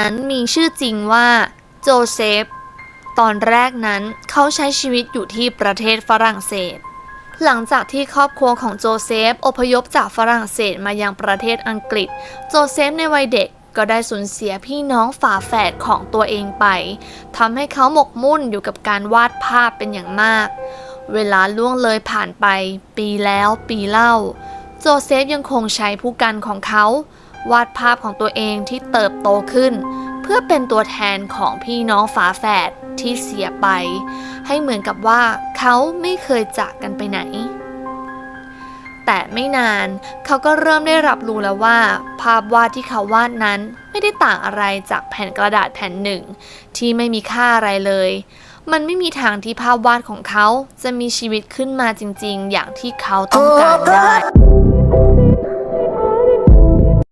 นั้นมีชื่อจริงว่าโจเซฟ ตอนแรกนั้นเขาใช้ชีวิตอยู่ที่ประเทศฝรั่งเศส หลังจากที่ครอบครัวของโจเซฟอพยพจากฝรั่งเศสมายังประเทศอังกฤษ โจเซฟในวัยเด็กก็ได้สูญเสียพี่น้องฝาแฝดของตัวเองไปทำให้เขาหมกมุ่นอยู่กับการวาดภาพเป็นอย่างมาก เวลาล่วงเลยผ่านไป ปีแล้วปีเล่า โจเซฟยังคงใช้ผู้กันของเขา วาดภาพของตัวเองที่เติบโตขึ้น เพื่อเป็นตัวแทนของพี่น้องฝาแฝดที่เสียไป ให้เหมือนกับว่าเขาไม่เคยจากกันไปไหน แต่ไม่นานเขาก็เริ่มได้รับรู้แล้วว่า ภาพวาดที่เขาวาดนั้นไม่ได้ต่างอะไรจากแผ่นกระดาษแผ่นหนึ่ง ที่ไม่มีค่าอะไรเลย มันไม่มีทางที่ภาพวาดของเขาจะมีชีวิตขึ้นมาจริงๆ อย่างที่เขาต้องการได้